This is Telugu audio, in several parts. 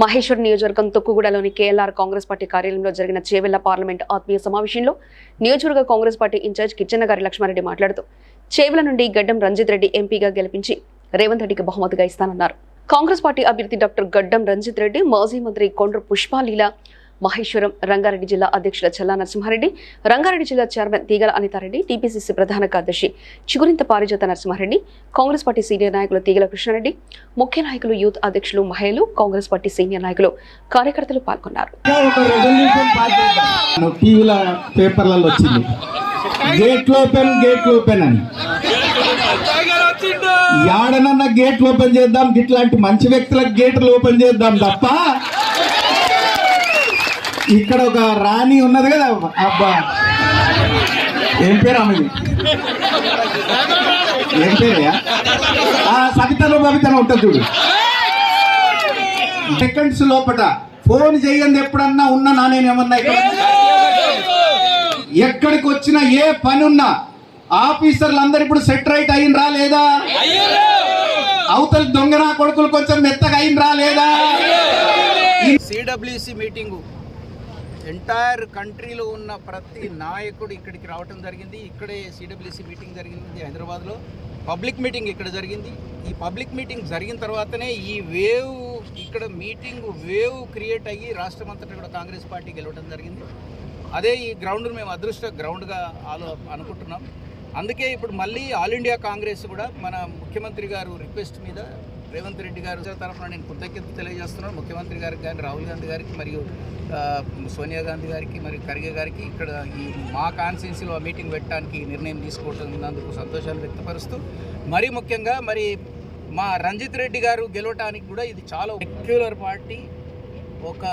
మహేశ్వర్ నియోజకవర్గం తొక్కుగూడలోని కేఎల్ఆర్ కాంగ్రెస్ పార్టీ కార్యాలయంలో జరిగిన చేవెళ్ళ పార్లమెంట్ ఆత్మీయ సమావేశంలో నియోజకవర్గ కాంగ్రెస్ పార్టీ ఇన్ఛార్జ్ కిచ్చన్నగారి లక్ష్మారెడ్డి మాట్లాడుతూ చేవెల నుండి గడ్డం రంజిత్ రెడ్డి ఎంపీగా గెలిపించి రేవంత్ రెడ్డికి బహుమతిగా ఇస్తానన్నారు. కాంగ్రెస్ పార్టీ అభ్యర్థి డాక్టర్ గడ్డం రంజిత్ రెడ్డి మాజీ మంత్రి కొండ్ర పుష్పాలీల మహేశ్వరం రంగారెడ్డి జిల్లా అధ్యక్షుల చల్లా నరసింహారెడ్డి రంగారెడ్డి జిల్లా చైర్మన్ తీగల అనితారెడ్డి టీపీసీసీ ప్రధాన కార్యదర్శి చిగురింత పారిజాత నరసింహారెడ్డి కాంగ్రెస్ పార్టీ సీనియర్ నాయకులు తీగల కృష్ణారెడ్డి ముఖ్య నాయకులు యూత్ అధ్యక్షులు మహిళలు కాంగ్రెస్ పార్టీ సీనియర్ నాయకులు కార్యకర్తలు పాల్గొన్నారు. ఒక పేపర్లలో వచ్చింది. గేట్ ఓపెన్ ఓపెన్ అని. యాడనన్నా గేట్లు ఓపెన్ చేద్దాం ఇట్లాంటి మంచి వ్యక్తులకు గేట్లు ఓపెన్ చేద్దాం తప్ప ఇక్కడ ఒక రాణి ఉన్నది కదా అబ్బా. ఏం పేరు ఆమెది? ఏం పేరయ్యా ఆ సవితలో బవితలో ఉంటుంది చూడు. సెకండ్స్ లోపట ఫోన్ చేయండి ఎప్పుడన్నా ఉన్నా నా నేను ఏమన్నా ఇక్కడ ఎక్కడికి వచ్చినా ఏ పని ఉన్నా ఆఫీసర్లు అందరు ఇప్పుడు సెట్ రైట్ అయినరా లేదా? అవతల దొంగ నా కొడుకులు కొంచెం మెత్తగా అయినరా లేదా? సిడబ్ల్యూసి మీటింగు ఎంటైర్ కంట్రీలో ఉన్న ప్రతి నాయకుడు ఇక్కడికి రావటం జరిగింది. ఇక్కడే సిడబ్ల్యూసి మీటింగ్ జరిగింది హైదరాబాద్లో. పబ్లిక్ మీటింగ్ ఇక్కడ జరిగింది. ఈ పబ్లిక్ మీటింగ్ జరిగిన తర్వాతనే ఈ వేవ్ ఇక్కడ మీటింగ్ వేవ్ క్రియేట్ అయ్యి రాష్ట్రం అంతటా కూడా కాంగ్రెస్ పార్టీ గెలవడం జరిగింది. అదే ఈ గ్రౌండ్ మేము అదృష్ట గ్రౌండ్గా ఆలో అనుకుంటున్నాం. అందుకే ఇప్పుడు మళ్ళీ ఆల్ ఇండియా కాంగ్రెస్ కూడా మన ముఖ్యమంత్రి గారు రిక్వెస్ట్ మీద రేవంత్ రెడ్డి గారు తరఫున నేను కృతజ్ఞత తెలియజేస్తున్నాను. ముఖ్యమంత్రి గారికి కానీ రాహుల్ గాంధీ గారికి మరియు సోనియా గాంధీ గారికి మరియు ఖర్గే గారికి ఇక్కడ ఈ మా కాన్స్టిట్యున్సీలో మీటింగ్ పెట్టడానికి నిర్ణయం తీసుకోవటందుకు సంతోషాలు వ్యక్తపరుస్తూ మరీ ముఖ్యంగా మరి మా రంజిత్ రెడ్డి గారు గెలవటానికి కూడా ఇది చాలా సెక్యులర్ పార్టీ ఒక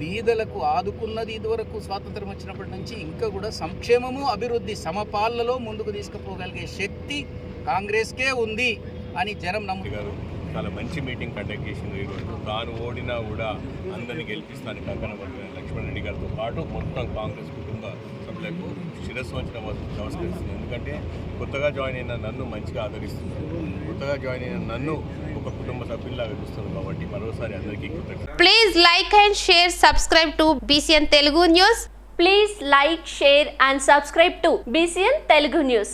బీదలకు ఆదుకున్నది ఇదివరకు స్వాతంత్రం వచ్చినప్పటి నుంచి ఇంకా కూడా సంక్షేమము అభివృద్ధి సమపాలలో ముందుకు తీసుకుపోగలిగే శక్తి కాంగ్రెస్కే ఉంది. అని జనం నమ్ము గారు చాలా మంచి మీటింగ్ కండక్ట్ చేసింది ఈరోజు తాను ఓడినా కూడా అందరిని గెలిపిస్తాను కంకణ పట్టిన లక్ష్మణ్ రెడ్డి గారితో పాటు మొత్తం కాంగ్రెస్ కుటుంబ సభ్యులకు శిరస్సు వంచిన నమస్కరిస్తుంది ఎందుకంటే కొత్తగా జాయిన్ అయిన నన్ను మంచిగా ఆదరిస్తుంది కొత్తగా జాయిన్ అయిన నన్ను ఒక కుటుంబ సభ్యుల్లాగా చూస్తుంది కాబట్టి మరోసారి అందరికీ Please like and share, subscribe to BCN Telugu News. Please like, share and subscribe to BCN Telugu News.